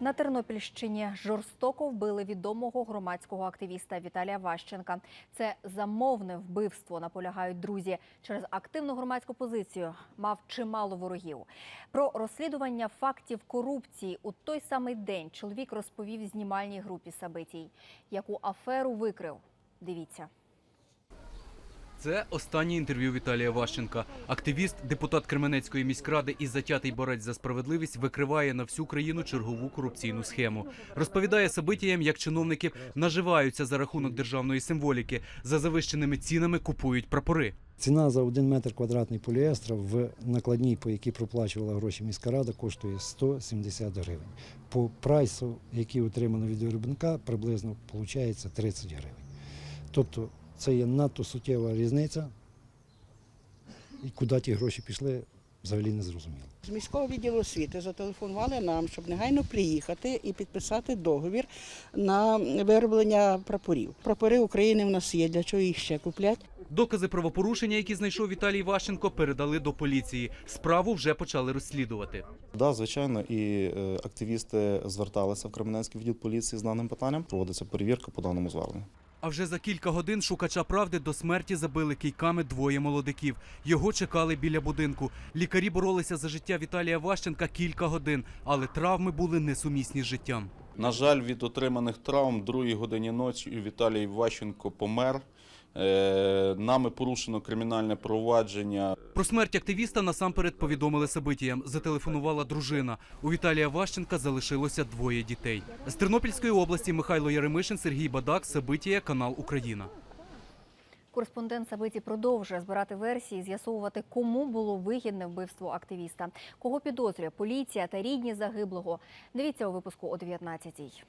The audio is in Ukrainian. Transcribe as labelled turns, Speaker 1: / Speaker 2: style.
Speaker 1: На Тернопільщині жорстоко вбили відомого громадського активіста Віталія Ващенка. Це замовне вбивство, наполягають друзі. Через активну громадську позицію мав чимало ворогів. Про розслідування фактів корупції у той самий день чоловік розповів знімальній групі Сабитій. Яку аферу викрив? Дивіться.
Speaker 2: Це останнє інтерв'ю Віталія Ващенка. Активіст, депутат Кременецької міськради і затятий борець за справедливість викриває на всю країну чергову корупційну схему. Розповідає Сабитіям, як чиновники наживаються за рахунок державної символіки, за завищеними цінами купують прапори.
Speaker 3: Ціна за один метр квадратний поліестра в накладній, по якій проплачувала гроші міська рада, коштує 170 гривень. По прайсу, який отримано від виробника, приблизно виходить 30 гривень. Тобто це є надто суттєва різниця, і куди ті гроші пішли, взагалі не зрозуміло.
Speaker 4: З міського відділу освіти зателефонували нам, щоб негайно приїхати і підписати договір на вироблення прапорів. Прапори України в нас є, для чого їх ще куплять?
Speaker 2: Докази правопорушення, які знайшов Віталій Ващенко, передали до поліції. Справу вже почали розслідувати.
Speaker 5: Да, звичайно, і е, активісти зверталися в Кременецький відділ поліції з даним питанням. Проводиться перевірка по даному зверненню.
Speaker 2: А вже за кілька годин шукача правди до смерті забили кійками двоє молодиків. Його чекали біля будинку. Лікарі боролися за життя Віталія Ващенка кілька годин, але травми були несумісні з життям.
Speaker 5: На жаль, від отриманих травм другій годині ночі Віталій Ващенко помер. Е, Нами порушено кримінальне провадження.
Speaker 2: Про смерть активіста насамперед повідомили Сабитіям. Зателефонувала дружина. У Віталія Ващенка залишилося двоє дітей. З Тернопільської області Михайло Яремишин, Сергій Бадак, Сабитія, канал Україна.
Speaker 1: Кореспондент Сабиті продовжує збирати версії, з'ясовувати, кому було вигідне вбивство активіста, кого підозрює поліція та рідні загиблого. Дивіться у випуску о 19-й.